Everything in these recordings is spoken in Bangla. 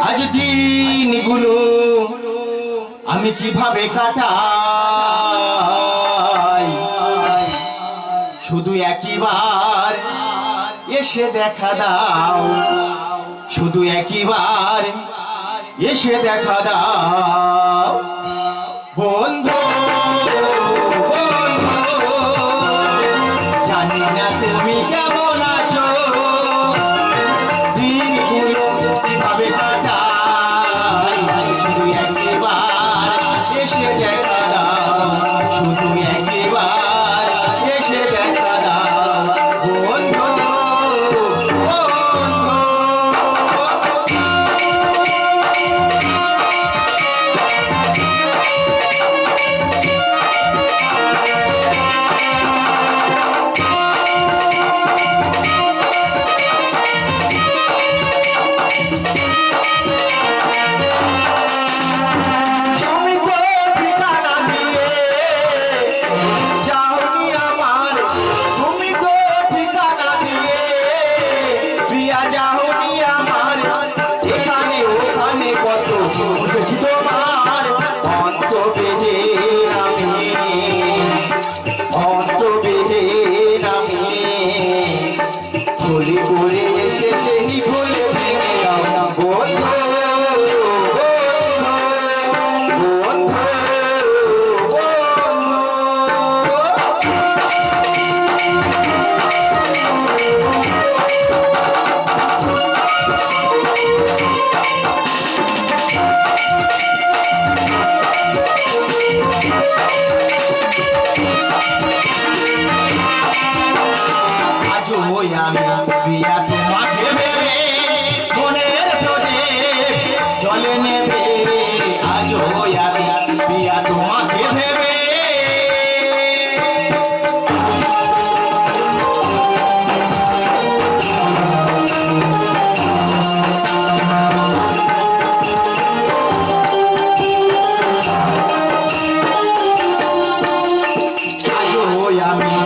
আজ দিনগুলো আমি কীভাবে কাটাই? শুধু একবার এসে দেখা দাও। শুধু একবার এসে দেখা দাও। বন্ধু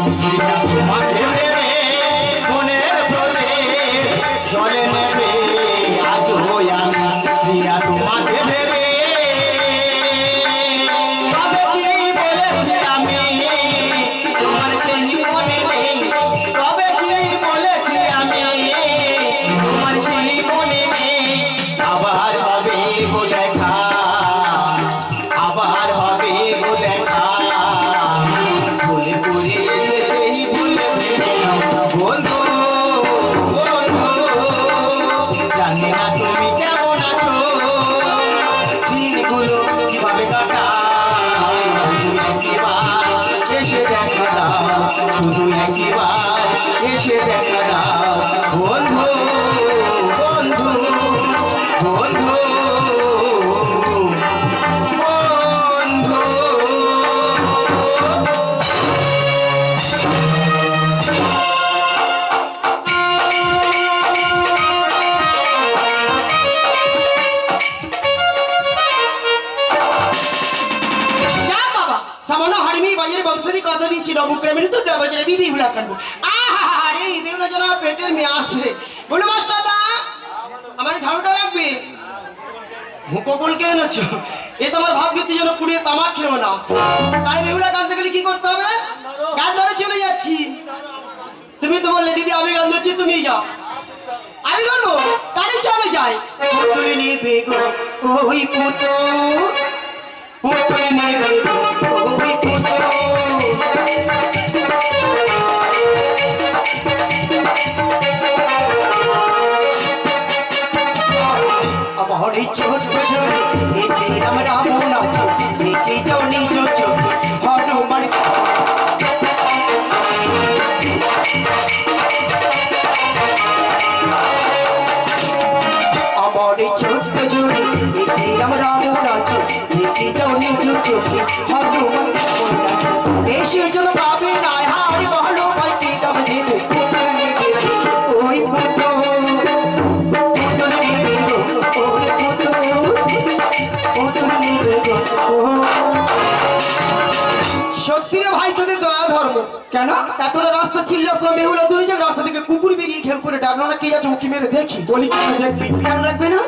Aquele বাজারে বংশী কদলি ছিল বুকরে মিনি তুই বাজারে বিবি হুড়া কানবো পেটের মেয়ে আসবে। বলে, মাস্টার দা, আমার ঝাড়ুটা লাগবে? মুকুলকে এনেছো এ তোমার ভাত ভিত্তি যেন পুড়িয়ে তামাক খেয়ে না। তাই রেহুরা কাঁদতে গেলে কি করতে হবে? গান ধরে চলে যাচ্ছি। তুমি তো বললে, দিদি, আমি গান ধরছি তুমি যাও। আমি ধরবো? তাহলে চলে যায়। পুতুল নিবে গো, ওই পুতুল। পুতুল নিবে গো। কেন? এতটা রাস্তা যাক রাস্তা থেকে কুকুর বেরিয়ে করে ডাকলো। না কে মেরে দেখি? বলি দেখবি কেন রাখবে না?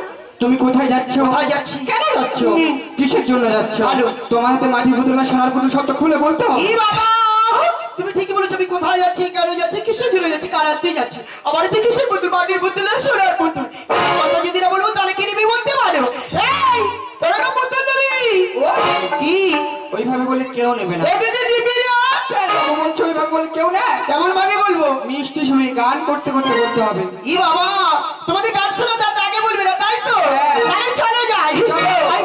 তুমি কোথায় যাচ্ছ? কোথায় যাচ্ছি? কেন যাচ্ছ? কিসের জন্য যাচ্ছ? তোমার হাতে মাটির পুতুল সোনার পুতুল সবটা খুলে বলতে হবে। তুমি ঠিকই বলেছ আমি কোথায় যাচ্ছি কেন যাচ্ছি কিসের জন্য যাচ্ছি কার হাতে যাচ্ছি? আমার হাতে কিসের পুতুল মাটির পুতুল আর সোনার পুতুল কথা যদি না বলব তাহলে কিনে বলতে পারো? এই তোরা কি? ওইভাবে বলে কেউ নেবে না। এই ছবি ওইভাবে বলে কেউ না কেমন ভাবে বলব? মিষ্টি শুনে গান করতে করতে বলতে হবে। ই বাবা তোমাদের গান শোনা দাদা আগে বলবে না তাই তো? চলো যাই। চলো।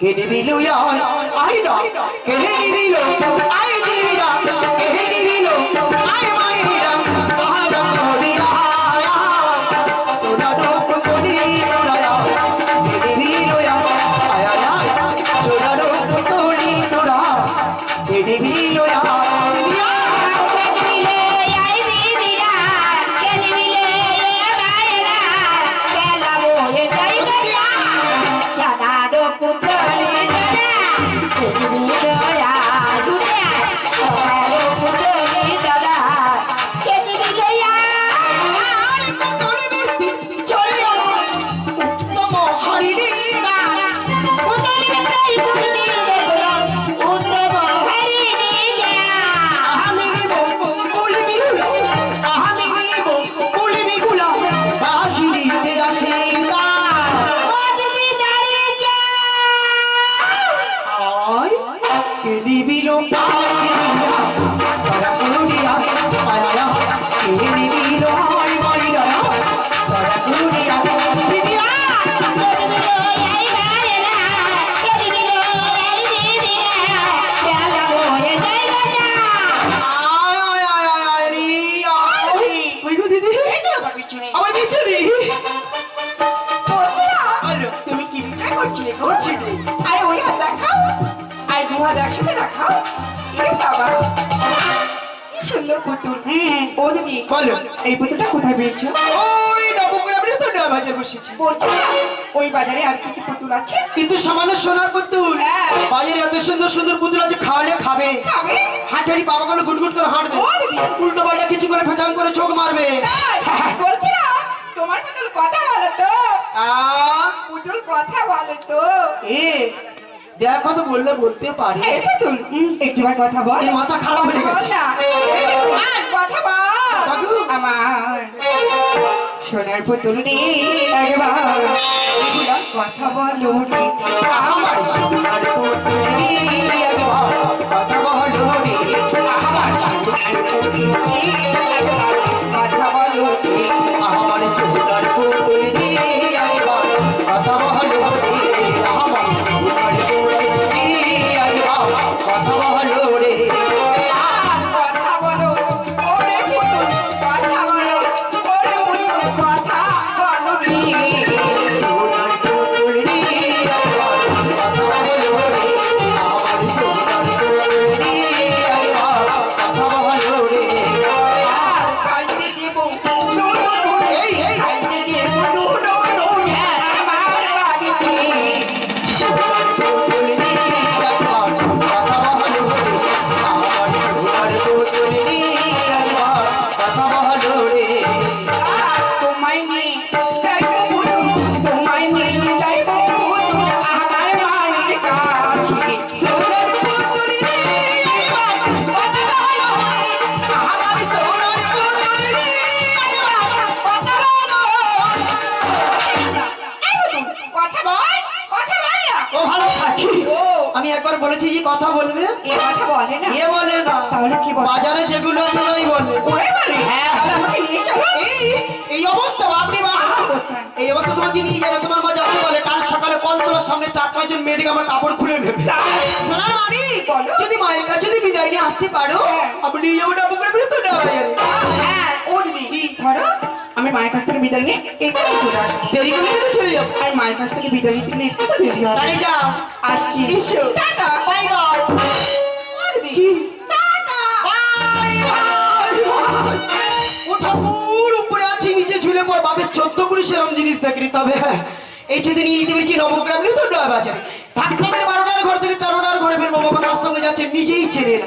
KDB လို့ရအောင်အားရတော့ KDB လို့အားရကြည့်ရတာ KDB হাত একসাথে এই বাবা। কি সুন্দর পুতুল। ও দিদি বলো। এই পুতুলটা কোথায় পেয়েছ? ওই নবগ্রামে তো না বাজার বসেছে। বলছো না ওই বাজারে আর কি কি পুতুল আছে? কিন্তু সামান্য সোনার পুতুল। হ্যাঁ। বাজারে এত সুন্দর সুন্দর পুতুল আছে খাওয়ালে খাবে। খাবে? হাঁটারি বাবাগুলো গুনগুন করে হাঁটবে। ও দিদি। উল্টো পাল্টা কিছু করে ফেচান করে চোখ মারবে। বলছিলাম তোমার পুতুল কথা বলো তো। আ, পুতুল কথা বলো তো। এ? দেখো তো বললে বলতে পারে এই পুতুল একটু বার কথা বল মাথা খারাপ হয়ে গেছে। কথা বল আমার সোনার পুতুল রে একবার কথা বলো রে আমার সোনার পুতুল রে, একবার কথা বলো রে। আমার সোনার পুতুল রে, একবার কথা বলো রে আমার সোনার পুতুল রে, একবার কথা বলো রে। কথা বলবে? এ কথা বলে না। এ বলে না। তাহলে কি বলে? বাজারে যেগুলো আছে ওরাই বলে ওরে বলে? হ্যাঁ। তাহলে আমাকে নিয়ে চলো। এই এই অবস্থা বাপরে বাপ। অবস্থা। এই অবস্থা তোমাকে নিয়ে যাবে তোমার মা যাতে বলে? কাল সকালে কল তোলার সামনে চার পাঁচজন মেয়েটিকে আমার কাপড় খুলে নেবে? সোনার মারি বলো। যদি মায়ের কাছে যদি বিদায় নিয়ে আসতে পারো হ্যাঁ। আমি নিয়ে যাব না পুকুরে তো যাবে হ্যাঁ। ও দিদি ধরো। আমি মায়ের কাছ থেকে বিদায় নিয়ে এই চলে আসব। দেরি করে চলে যাব? আর মায়ের কাছ থেকে বিদায় নিতে নিয়ে একটু দেরি হবে। তাহলে যাও। আসছি। ইস্যু টাটা। Bye bye. ও ঠাকুর উপরে আছি নিচে ঝুলে চোদ্দ জিনিস তবে হ্যাঁ এই পেরেছি তো বারোটার ঘর থেকে তেরোটার ঘরে ফেরবো বাবা কার সঙ্গে যাচ্ছে নিজেই চেনে না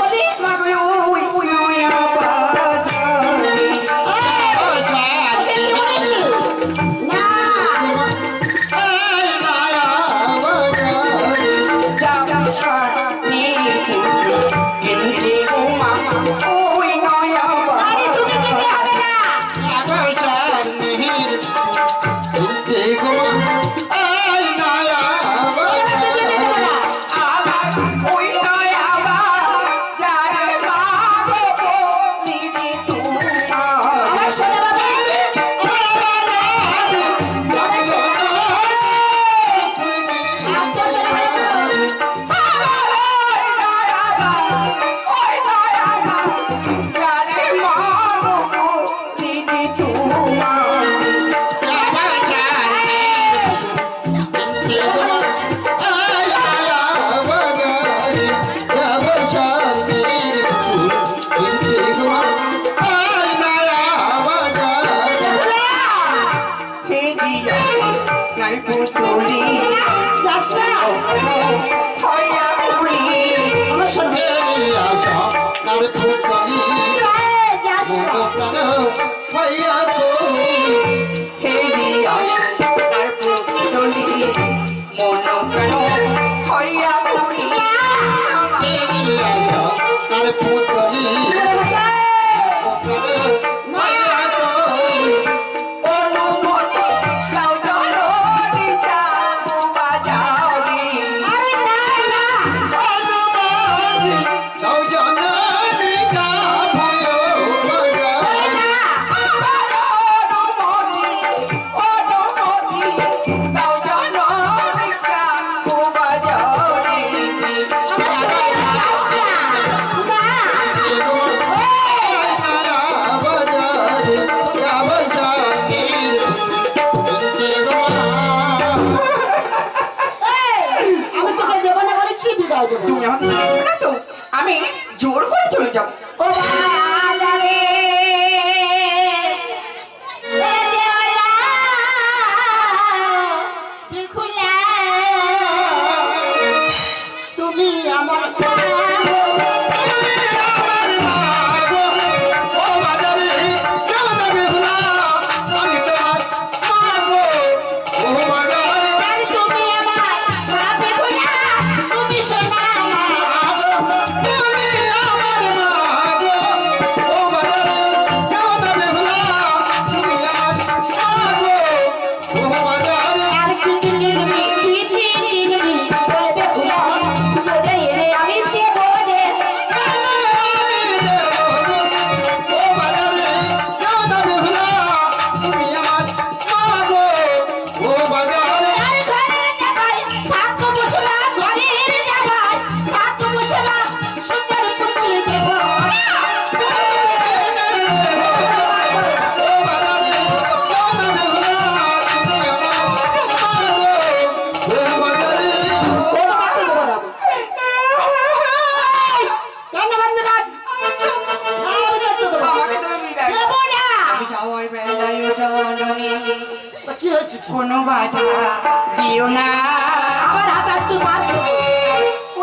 তুমি আমাকে না তো? আমি জোর করে চলে যাব।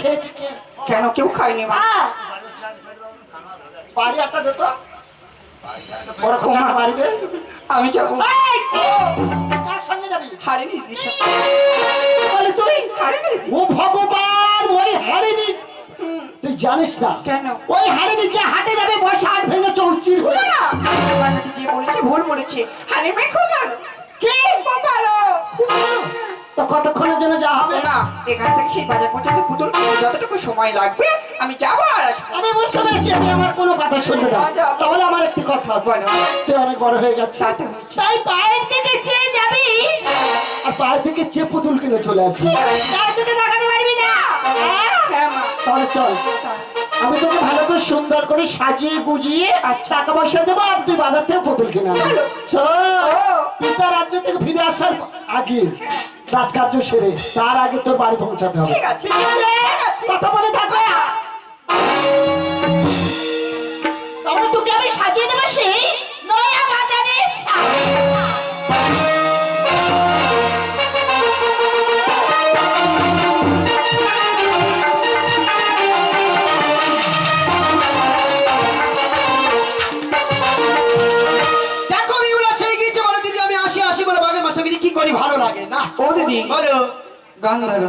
খেয়েছে কে কেন কেউ খায়নি মা? হ্যাঁ। বাড়ি একটা দে তো। বড় আমি যাব। কার সঙ্গে যাবি? হারিনি বলে তুই? হারিনি ও ভগবান ওই হারিনি। তুই জানিস না কেন? ওই হারিনি যে হাটে যাবে বয়সা হাট ভেঙে চৌচির হয়ে না। আমার কাছে যে বলেছে ভুল বলেছে। হারিমি খুব ভালো। কে? ভালো। তো কতক্ষণের জন্য যা হবে? না এখান থেকে সেই বাজার পর্যন্ত পুতুল যতটুকু সময় লাগবে আমি যাব আর আমি বুঝতে পেরেছি আমি আমার কোনো কথা শুনবে না। তাহলে আমার একটি কথা বলো। তুই অনেক বড় হয়ে গেছে তাই পায়ের দিকে চেয়ে যাবি? আর পায়ের থেকে চেয়ে পুতুল কিনে চলে আসবি। তার দিকে তাকাতে পারবি না? হ্যাঁ? হ্যাঁ তাহলে চল। আমি তোকে ভালো করে সুন্দর করে সাজিয়ে গুজিয়ে আচ্ছা। টাকা পয়সা দেবো আর তুই বাজার থেকে পুতুল কিনে আনবি। পিতা রাজ্য থেকে ফিরে আসার আগে রাজকার্য সেরে তার আগে তোর বাড়ি পৌঁছাতে হবে? কথা বলে বলো? গান ধরো।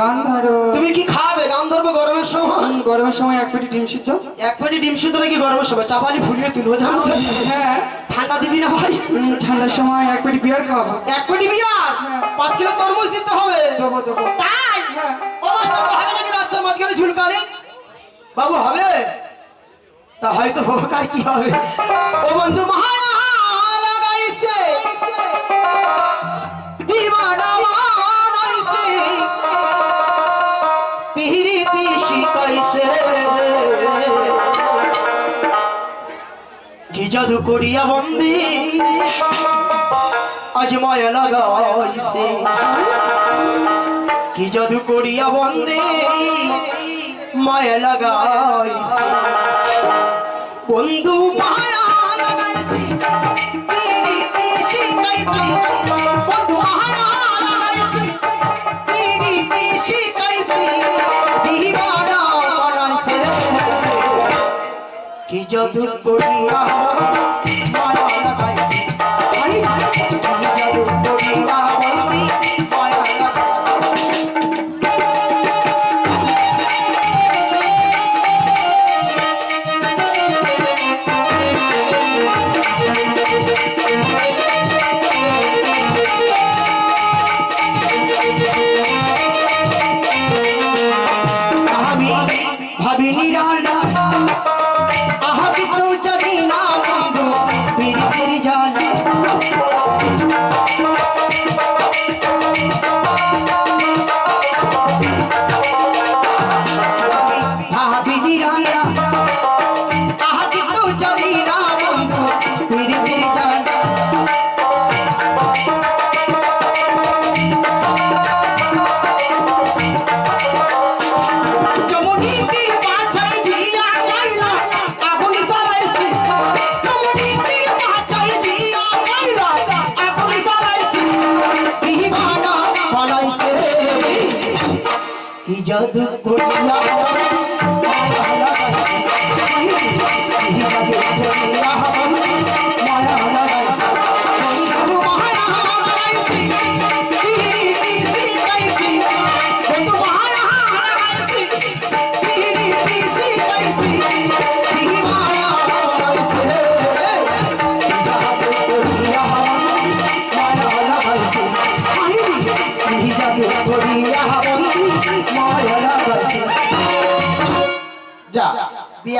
গান ধরো। তুমি কি খাবে? গান ধরবো গরমের সময়? গরমের সময় এক পেটি ডিম সিদ্ধ। এক পেটি ডিম শুদ্ধ নাকি গরমের সময়? চাপালি ফুলিয়ে তুলবো জানো? হ্যাঁ। ঠান্ডা দিবি না ভাই? ঠান্ডার সময় এক পেটি বিয়ার খাওয়াবো। এক পেটি বিয়ার? হ্যাঁ। পাঁচ কিলো তরমুজ দিতে হবে। দেবো দেবো। তাই? হ্যাঁ। অবস্থা তো হবে নাকি রাস্তার মাঝখানে ঝুলকালে? বাবু হবে? তা হয়তো ভোকার কি হবে? ও বন্ধু মহারা জাদু করিয়া বন্দি। আজ মায়া লাগাইছে। কি জাদু করিয়া বন্দি। মায়া লাগাইছে। বন্ধু, মায়া লাগাইছে। জাদু করিয়া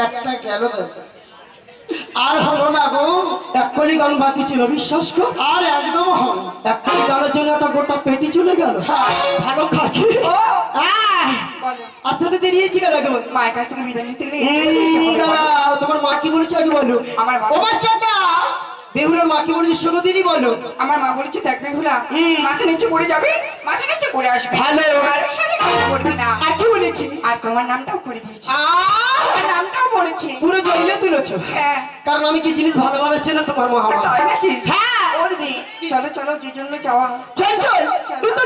বিয়ারটা গেল আর হলো না গো। এক্ষুনি গান বাকি ছিল বিশ্বাস কর। আর একদম হল এক্ষুনি গানের জন্য একটা গোটা পেটি চলে গেল। ভালো খাকি। আস্তে আস্তে দেরিয়েছি কেন একেবারে মায়ের কাছ থেকে বিদায় নিতে গেলে তোমার মা কি বলেছে আগে বলো? আমার মা- বেহুলার মাকে বলেছে ষোলো দিনই বলো। আমার মা বলেছে দেখ বেহুলা মাথা নিচে করে যাবে মাথা নিচে করে আসবে। ভালো আর কি বলেছি? আর তোমার নামটাও করে দিয়েছি। নামটাও বলেছি। পুরো হ্যাঁ। কারণ আমি কি জিনিস ভালোভাবে চেনাতে পারব আমার হ্যাঁ। ও চলো চলো যে জন্য যাওয়া চল চল। তুই তো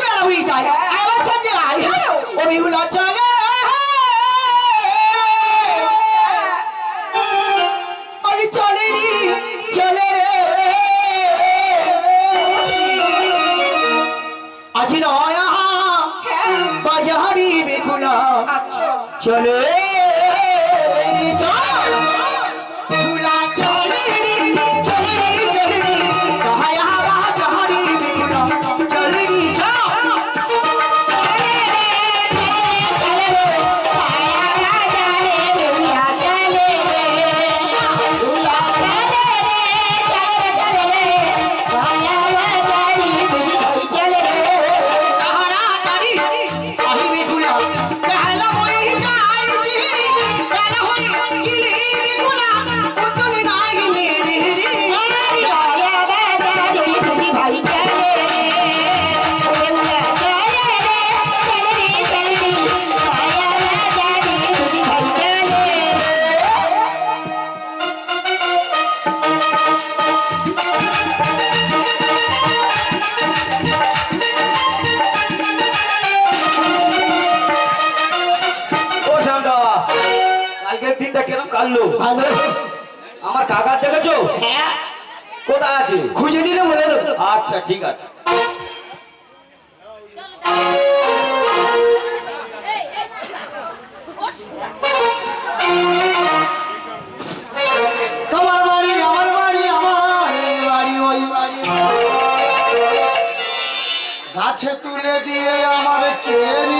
বেলা হয়ে যায়। হ্যাঁ। আবার সঙ্গে আয়। হ্যালো ও বেহুলা চলো। নয়া হ্যাঁ। বাজারি বেগুলা আচ্ছা। চলে দেখেছ? হ্যাঁ। কোথায় আছে? খুঁজে দিলে বলে দেবো। আচ্ছা ঠিক আছে। গাছে তুলে দিয়ে আমার কে নিল মই? যে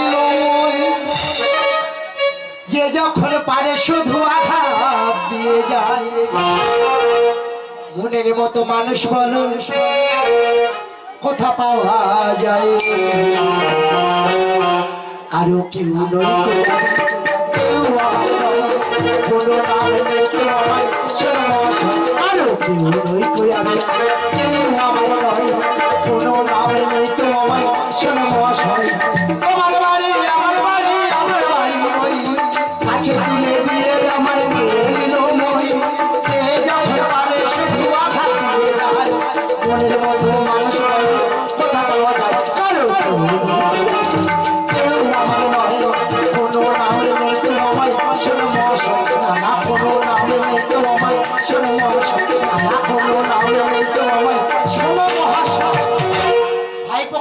যখন পারে শুধু আঘাত দিয়ে যায়। মনের মতো মানুষ বলো কোথা পাওয়া যায়। আরও কেউ নেই। আরও কেউ কেউ আমার কোনো নাম নেই কেউ আমার সর্বস্ব।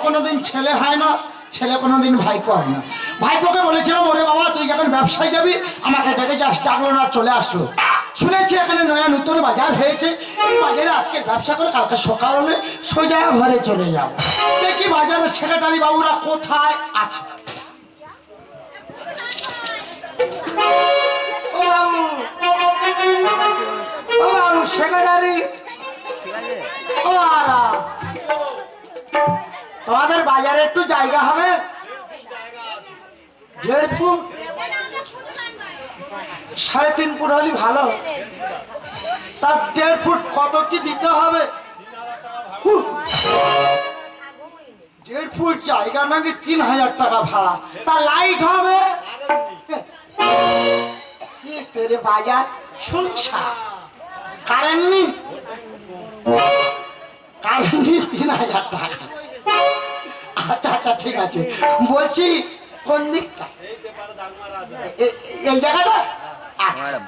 কোনোদিন ছেলে হয় না ছেলে কোনোদিন ভাইপো হয় না। ভাইপোকে বলেছিলাম, ওরে বাবা, তুই যখন ব্যবসায় যাবি, আমাকে ডেকে যাস। ডাকলো না, চলে আসলো। শুনেছি এখানে নয়া নতুন বাজার হয়েছে। এই বাজারে আজকে ব্যবসা করে কালকে সকাল হলে সোজা ঘরে চলে যাব। দেখি বাজারের সেক্রেটারি বাবুরা কোথায় আছে। ও ও তোমাদের বাজারে একটু জায়গা হবে? দেড় ফুট সাড়ে তিন ফুট হলে ভালো তার দেড় ফুট কত কি দিতে হবে। দেড় ফুট জায়গা নাকি তিন হাজার টাকা ভাড়া। তার লাইট হবে। বাজার শুনছা? কারেন্ট নেই? কারেন্ট নেই তিন হাজার টাকা। আচ্ছা আচ্ছা ঠিক আছে। বলছি কোন দিকটা এ- এ- এই জায়গাটা আচ্ছা